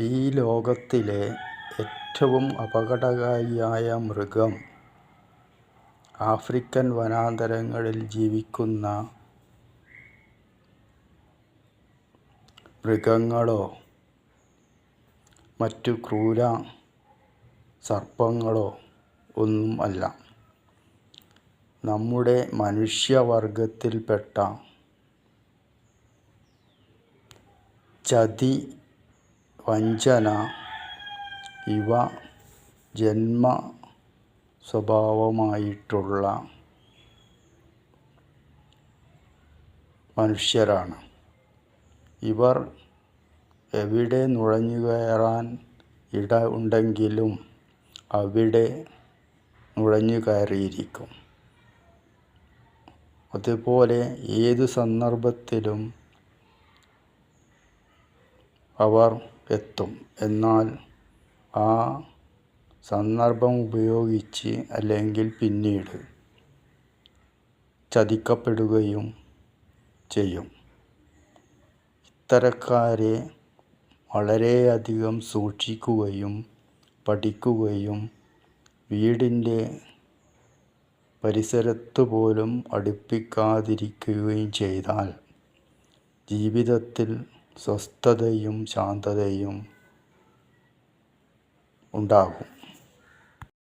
ഈ ലോകത്തിലെ ഏറ്റവും അപകടകാരിയായ മൃഗം ആഫ്രിക്കൻ വനാന്തരങ്ങളിൽ ജീവിക്കുന്ന മൃഗങ്ങളോ മറ്റു ക്രൂര സർപ്പങ്ങളോ ഒന്നും അല്ല. നമ്മുടെ മനുഷ്യവർഗത്തിൽപ്പെട്ട ചതി വഞ്ചന ഇവ ജന്മ സ്വഭാവമായിട്ടുള്ള മനുഷ്യരാണ്. ഇവർ എവിടെ നുഴഞ്ഞു കയറാൻ ഇട ഉണ്ടെങ്കിലും അവിടെ നുഴഞ്ഞു കയറിയിരിക്കും. അതുപോലെ ഏതു സന്ദർഭത്തിലും അവർ എത്തും. എന്നാൽ ആ സന്ദർഭം ഉപയോഗിച്ച് അല്ലെങ്കിൽ പിന്നീട് ചതിക്കപ്പെടുകയും ചെയ്യും. ഇത്തരക്കാരെ വളരെയധികം സൂക്ഷിക്കുകയും പഠിക്കുകയും വീടിന്റെ പരിസരത്ത് പോലും അടുപ്പിക്കാതിരിക്കുകയും ചെയ്താൽ ജീവിതത്തിൽ സ്വസ്ഥതയും ശാന്തതയും ഉണ്ടാകും.